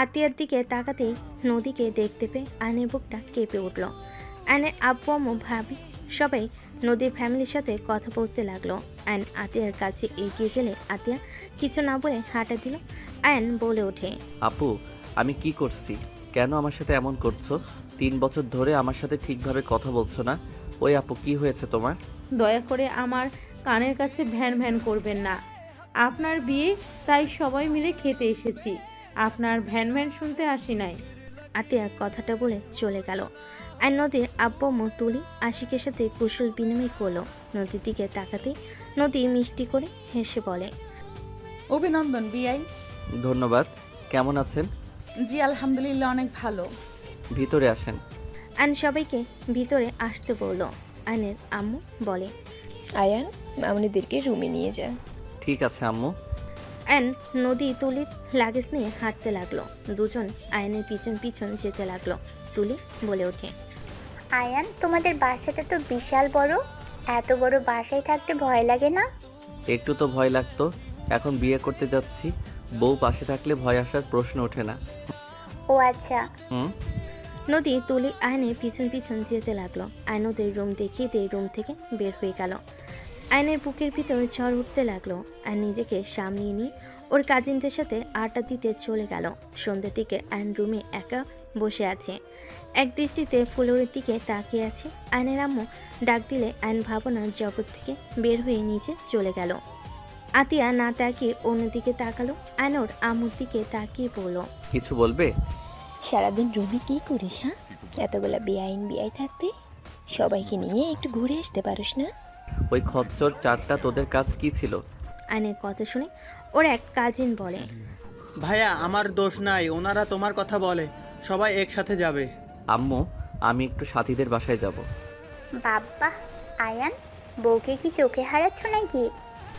আতিয়ার দিকে তাকাতেই নদীকে দেখতে পেয়ে আয়নের বুকটা কেঁপে উঠল। আয়নের আব্বু আম্মু ভাবি সবাই নদীর ফ্যামিলির সাথে কথা বলতে লাগল। আয়ন আতিয়ার কাছে এগিয়ে গেলে আতিয়া কিছু না বলে হাঁটা দিল। আয়ন বলে ওঠে আপু আমি কি করছি? কেন আমার সাথে এমন করছ? তিন বছর ধরে আমার সাথে ঠিকভাবে কথা বলছো না। ওই আপু কি হয়েছে তোমার? দয়া করে আমার কানের কাছে ভ্যান ভ্যান করবেন না। আপনার বিয়ে তাই সবাই মিলে খেতে এসেছি। আপনার ভ্যান ভ্যান শুনতে আসি নাই। আতিয়া কথাটা বলে চলে গেল। আর নদীর আব্বু আম্মু তুলি আশিকের সাথে কুশল বিনিময় করল। নদীর দিকে তাকাতে নদী মিষ্টি করে হেসে বলে অভিনন্দন বিআই। ধন্যবাদ। কেমন আছেন? জি আলহামদুলিল্লাহ অনেক ভালো। ভিতরে আসেন। আন সবাইকে ভিতরে আসতে বলল। আনের আম্মু বলে আয়ান মামনিদেরকে রুমে নিয়ে যা। ঠিক আছে আম্মু। অ্যান নদী তুলির লাগেজ নিয়ে হাঁটতে লাগল। দুজন আয়নের পিছন পিছন যেতে লাগল। তুলি বলে ওঠে আয়ান তোমাদের বাসাটা তো বিশাল বড়। এত বড় বাসায় থাকতে ভয় লাগে না? একটু তো ভয় লাগতো। এখন বিয়ে করতে যাচ্ছি। বউ পাশে থাকলে ভয় আসার প্রশ্ন ওঠে না। ও আচ্ছা। হুম? নদী তুলি আয়নের পিছন পিছন যেতে লাগল। আয়ন ওদের রুম দেখিয়ে দিয়ে রুম থেকে বের হয়ে গেল। আয়নের বুকের ভিতর ঝড় উঠতে লাগল আর নিজেকে সামলিয়ে নিয়ে ওর কাজিনদের সাথে আড্ডা দিতে চলে গেল। সন্ধ্যের দিকে আয়ন রুমে একা বসে আছে। এক দৃষ্টিতে ফুলের দিকে তাকিয়ে আছে। আয়নের আম্মু ডাক দিলে আয়ন ভাবনার জগৎ থেকে বের হয়ে নিচে চলে গেল। আতিয়া না তাকিয়ে অন্যদিকে তাকালো। আয়ন ওর আম্মুর দিকে তাকিয়ে পড়ল কিছু বলবে? সারাদিন রুমে কি করিস হ্যাঁ? এতগুলা বেআইন বিআই থাকতে সবাইকে নিয়ে একটু ঘুরে আসতে পারিস না? ওই খচ্চর চারটা তোদের কাজ কি ছিল? আয়নের কথা শুনে ওর এক কাজিন বলে। ভাইয়া আমার দোষ নাই ওনারা তোমার কথা বলে সবাই একসাথে যাবে। আম্মু আমি একটু সাথীদের বাসায় যাব। বাব্বা আয়ান বউকে কি চোখে হারাচ্ছ নাকি?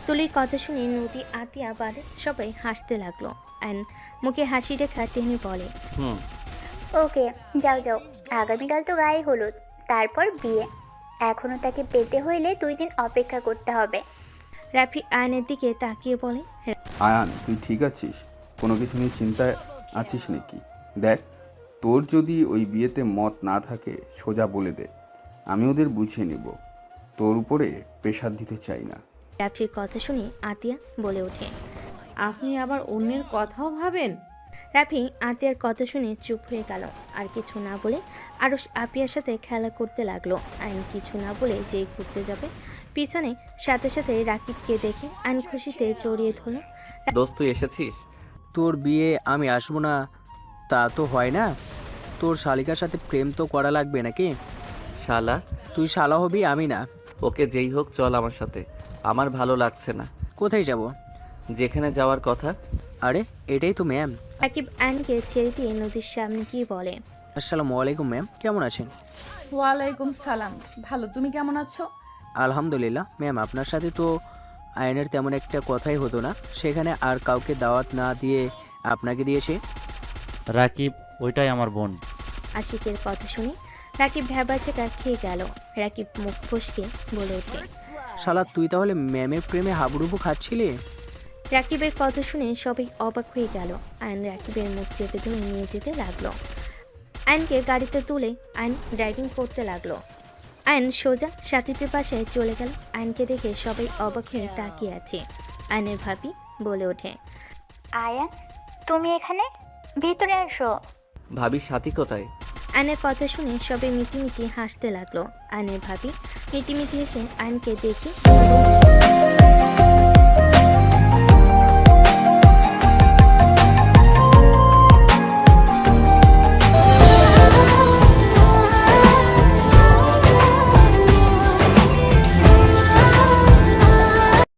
তুলির কথা শুনে নদী আতিয়া বাদে সবাই হাসতে লাগল। অ্যান মুখে হাসি রেখা টেনে বলে হুম। ওকে যাও যাও। আগামীকাল তো গায়ে হলুদ তারপর বিয়ে। এখনও তাকে পেতে হইলে দুই দিন অপেক্ষা করতে হবে। রাফি আয়নের দিকে তাকিয়ে বলে আয়ান তুই ঠিক আছিস? কোনো কিছু নিয়ে চিন্তায় আছিস নাকি? দেখ তোর যদি ওই বিয়েতে মত না থাকে সোজা বলে দে। আমি ওদের বুঝিয়ে নেব। তোর উপরে প্রেশার দিতে চাই না। রাফির কথা শুনে আতিয়া বলে ওঠে। আপনি আবার অন্যের কথাও ভাবেন? রাফি আতিয়ার কথা শুনে চুপ হয়ে গেল। আর কিছু না বলে আরও আপিয়ার সাথে খেলা করতে লাগল। আইন কিছু না বলে যেই ঘুরতে যাবে। পিছনে সাথে সাথে রাকিবকে দেখে আইন খুশিতে জড়িয়ে ধরল। দোস্ত তুই এসেছিস? তোর বিয়ে আমি আসব না। তা তো হয় না। তোর শালিকার সাথে প্রেম তো করা লাগবে নাকি? শালা? তুই শালা হবি আমি না। ওকে যেই হোক চল আমার সাথে। আমার ভালো লাগছে না। কোথায় যাব? যেখানে যাওয়ার কথা আরে এটাই তো ম্যাম রাকিব আইনকে ছেড়ে দিয়ে নদীর সামনে গিয়ে বলে? আসসালামু আলাইকুম ম্যাম কেমন আছেন? ওয়ালাইকুম সালাম। ভালো তুমি কেমন আছো? আলহামদুলিল্লাহ ম্যাম আপনার সাথে তো আয়নের তেমন একটা কথাই হতো না। সেখানে আর কাউকে দাওয়াত না দিয়ে আপনাকে দিয়েছে? রাকিব ওইটাই আমার বোন। আশিকের কথা শুনে রাকিব ভ্যাবা চেকা খেয়ে গেল। রাকিব মুখ ফসকে বলে ওঠে শালা তুই তাহলে ম্যামের প্রেমে হাবুডুবু খাচ্ছিলি? রাকিবের কথা শুনে সবাই অবাক হয়ে গেল। আইন রাকিবের মুখ চেপে ধরে নিয়ে যেতে লাগল। আইনকে গাড়িতে তুলে আইন ড্রাইভিং করতে লাগল। আইন সোজা সাথীদের পাশে চলে গেল। আইনকে দেখে সবাই অবাক হয়ে তাকিয়ে আছে। আইনের ভাবি বলে ওঠে আয়ান তুমি এখানে? ভিতরে আসো। ভাবি সাথী কোথায়? আয়নের কথা শুনে সবাই মিটিমিটি হাসতে লাগল। আইনের ভাবি মিটিমিটি এসে আয়নকে দেখে